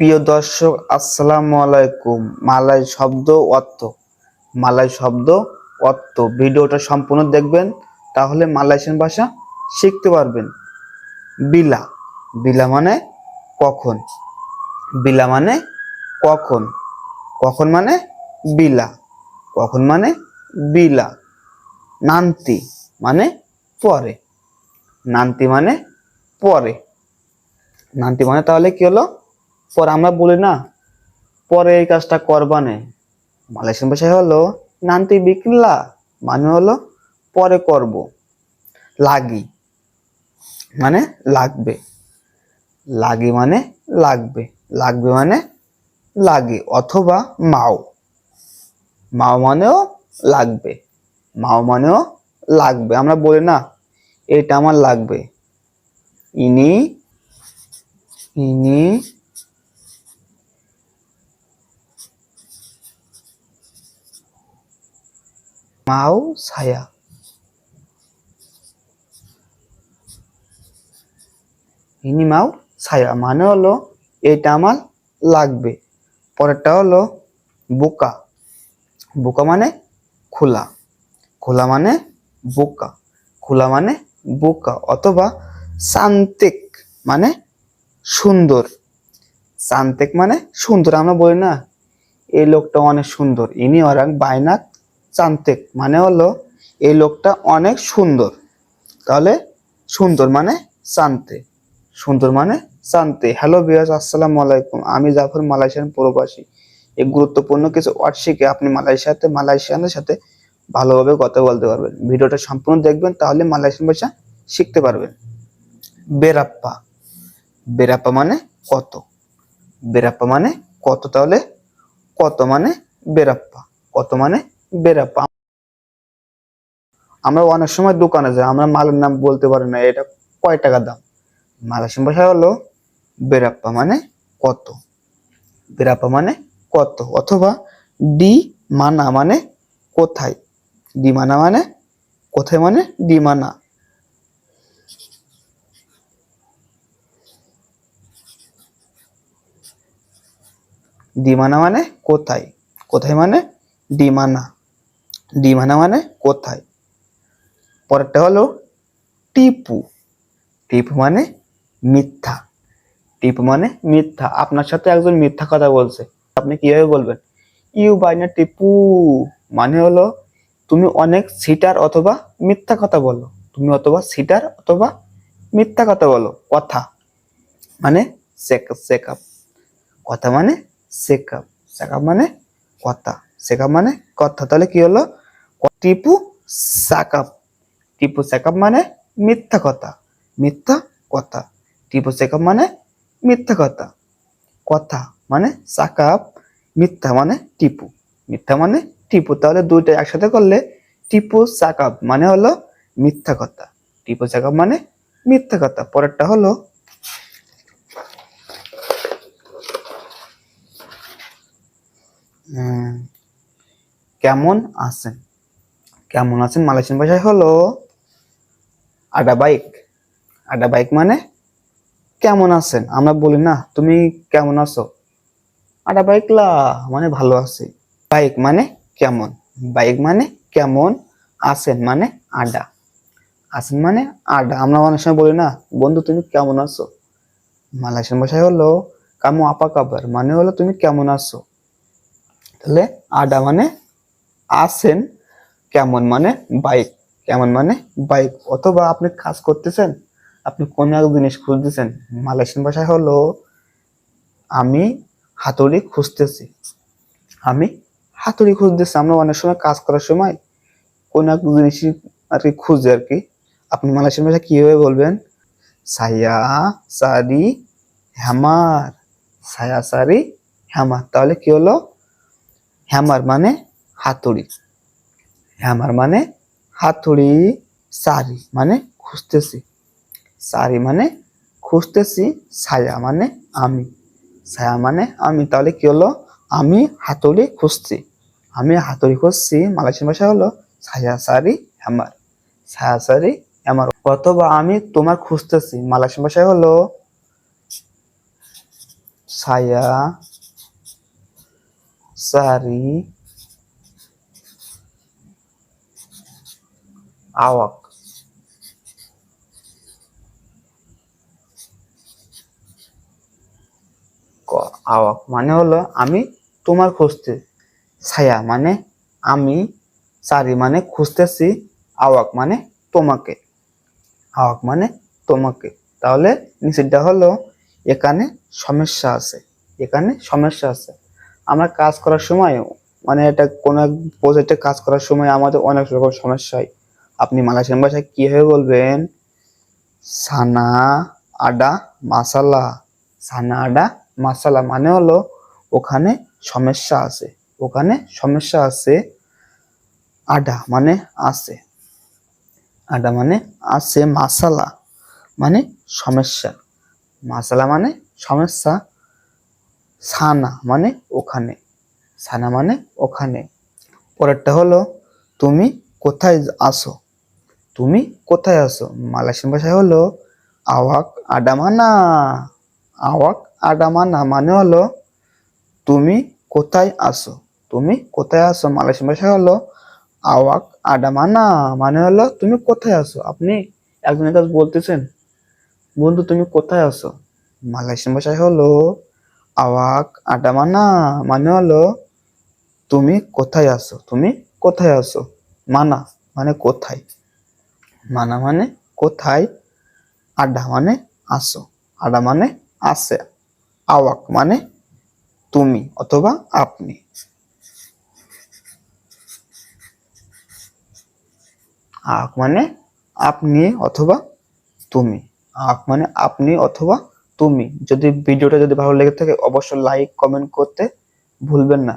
প্রিয় দর্শক, আসসালামু আলাইকুম। মালাই শব্দ অর্থ। মালাই শব্দ অর্থ। ভিডিওটা সম্পূর্ণ দেখবেন, তাহলে মালয়েশিয়ান ভাষা শিখতে পারবেন। বিলা। বিলা মানে কখন? বিলা মানে কখন? কখন মানে বিলা। কখন মানে বিলা। নান্তি মানে পরে। নান্তি মানে পরে। নান্তি মানে তাহলে কি হলো? পরে আমরা বলি, না, পরে এই কাজটা করবা করবানে মালয়েশিয়ান ভাষায় হলো, নান্তি বিকলা মানে হলো, পরে করব। লাগি। মানে লাগবে। লাগি মানে লাগবে। লাগবে মানে লাগে অথবা মাও। মাও মানেও লাগবে। মাও মানেও লাগবে। আমরা বলি, না, এটা আমার লাগবে। ইনি ইনি মাও ছায়া। ইনি মাও ছায়া মানে হলো এটা আমার লাগবে, পরেরটা হলো বোকা। বোকা মানে খোলা খোলা মানে বোকা, খোলা মানে বোকা, অথবা শান্তিক মানে সুন্দর। শান্তিক মানে সুন্দর, আমরা বলি না, এই লোকটা অনেক সুন্দর, ইনি ওরাং বাইনাক চান্তেক মানে হলো এই লোকটা অনেক সুন্দর। তাহলে সুন্দর মানে শান্তে সুন্দর মানে শান্তি হ্যালো বিয়াস আসসালামু আলাইকুম। আমি জাফর মালয়েশিয়ান প্রবাসী। এই গুরুত্বপূর্ণ কিছু ওয়ার্ড শিখে আপনি মালয়েশিয়াতে, মালয়েশিয়ানদের সাথে ভালোভাবে কথা বলতে পারবেন। ভিডিওটা সম্পূর্ণ দেখবেন, তাহলে মালয়েশিয়ান ভাষা শিখতে পারবেন। বেরাপ্পা। বেরাপ্পা মানে কত? বেরাপ্পা মানে কত? তাহলে কত মানে বেরাপ্পা? কত মানে বেরাপ্পা আমরা অনেক সময় দোকানে যাই, আমরা মালের নাম বলতে পারি না, এটা কয় টাকা দাম? মালয়েশিয়ান ভাষা হলো বেরাপ্পা মানে কত? বেরাপ্পা মানে কত? অথবা ডি মানা মানে কোথায়? ডি মানা মানে কোথায় মানে ডি মানা। ডিমানা মানে কোথায়? কোথায় মানে ডিমানা ডিমানা মানে কোথায়? পরেরটা হলো টিপু। টিপু মানে মিথ্যা। টিপু মানে মিথ্যা। আপনার সাথে একজন মিথ্যা কথা বলছে। আপনি কীভাবে বলবেন? ইউ বাইনা টিপু। মানে হলো তুমি অনেক সিটার অথবা মিথ্যা কথা বলো। তুমি অথবা সিটার অথবা মিথ্যা কথা বলো। কথা মানে চেক চেক আপ কথা মানে সেকআপ সেকআপ মানে কথা। সেকআপ মানে কথা। তাহলে কি হলো? টিপু সাকাপ। টিপু সেকআপ মানে মিথ্যা কথা। মিথ্যা কথা। টিপু সেকআপ মানে মিথ্যা কথা। কথা মানে সাকাপ। মিথ্যা মানে টিপু। মিথ্যা মানে টিপু। তাহলে দুইটা একসাথে করলে টিপু সাকাপ মানে হলো মিথ্যা কথা। টিপু সাকাপ মানে মিথ্যা কথা। পরেরটা হলো উম, কেমন আছেন? কেমন আছেন? মালয়েশিয়ান ভাষায় হলো আডা বাইক আডা বাইক মানে কেমন আছেন? আমরা বলি, না, তুমি কেমন আছো? আডা বাইক লা মানে ভালো আছি। বাইক মানে কেমন? বাইক মানে কেমন আছেন মানে আডা। আছেন মানে আডা। আমরা অনেক সময় বলি, না, বন্ধু, তুমি কেমন আছো? মালয়েশিয়ান ভাষায় হলো, কামু আপা কাবার মানে হলো, তুমি কেমন আছো? তাহলে আডা মানে আছেন, কেমন মানে বাইক, কেমন মানে বাইক, অথবা আপনি কাজ করতেছেন, আপনি কোন এক জিনিস খুঁজতেছেন, মালয়েশিয়ান ভাষায় হলো, আমি হাতুড়ি খুঁজতেছি, আমি হাতুড়ি খুঁজতেছি, আমরা অনেক সময় কাজ করার সময় কোন এক জিনিস আর কি খুঁজে আর কি। আপনি মালয়েশিয়ান ভাষায় কীভাবে বলবেন? সায়া সারি হ্যামার সায়া সারি হ্যামার, তাহলে কি হলো? হ্যামার মানে হাতুড়ি। হ্যামার মানে হাতুড়ি সারি মানে খুঁজতেছি। সারি মানে খুঁজতেছি, ছায়া মানে আমি। ছায়া মানে আমি, তাহলে কি হলো? আমি হাতুড়ি খুঁজছি। আমি হাতুড়ি খুঁজছি, মালয়েশিয়ান ভাষা হলো ছায়া সারি হ্যামার। ছায়া সারি হ্যামার। অথবা আমি তোমার খুঁজতেছি, মালয়েশিয়ান ভাষায় হলো ছায়া সারি আওয়াক। আওয়াক মানে হলো আমি তোমার খুঁজতে, ছায়া মানে আমি সারি মানে খুঁজতেছি, আওয়াক মানে তোমাকে, আওয়াক মানে তোমাকে। তাহলে নিচেরটা হলো এখানে সমস্যা আছে, এখানে সমস্যা আছে। আমরা কাজ করার সময় মানে এটা কোনো প্রজেক্টে কাজ করার সময় আমাদের অনেক রকম সমস্যা হয়। আপনি মালয়েশিয়ান ভাষায় কীভাবে বলবেন? সানা আডা মাসালা। সানা আডা মাসালা মানে হলো ওখানে সমস্যা আছে। ওখানে সমস্যা আছে, আডা মানে আছে। আডা মানে আছে মাসালা মানে সমস্যা। মাসালা মানে সমস্যা, সানা মানে ওখানে। সানা মানে ওখানে। পরেরটা হলো, তুমি কোথায় আসো তুমি কোথায় আসো মালয়েশিয়ান ভাষায় হলো আওয়াক আডামানা। আওয়াক আডামানা মানে হলো তুমি কোথায় আসো তুমি কোথায় আসো মালয়েশিয়ান ভাষায় হলো আওয়াক আডামানা মানে হলো তুমি কোথায় আসো আপনি একজনের কাছে বলতেছেন, বন্ধু, তুমি কোথায় আসো মালয়েশিয়ান ভাষায় হলো আওয়াক আডামানা মানে হলো তুমি কোথায় আসো তুমি কোথায় আসো মানা মানে কোথায়? মানা মানে কোথায়? আড্ডা মানে আসো। আডা মানে আসে। আওয়াক মানে তুমি অথবা আপনি। আক মানে আপনি অথবা তুমি। আক মানে আপনি অথবা তুমি। যদি ভিডিওটা যদি ভালো লেগে থাকে, অবশ্যই লাইক কমেন্ট করতে ভুলবেন না।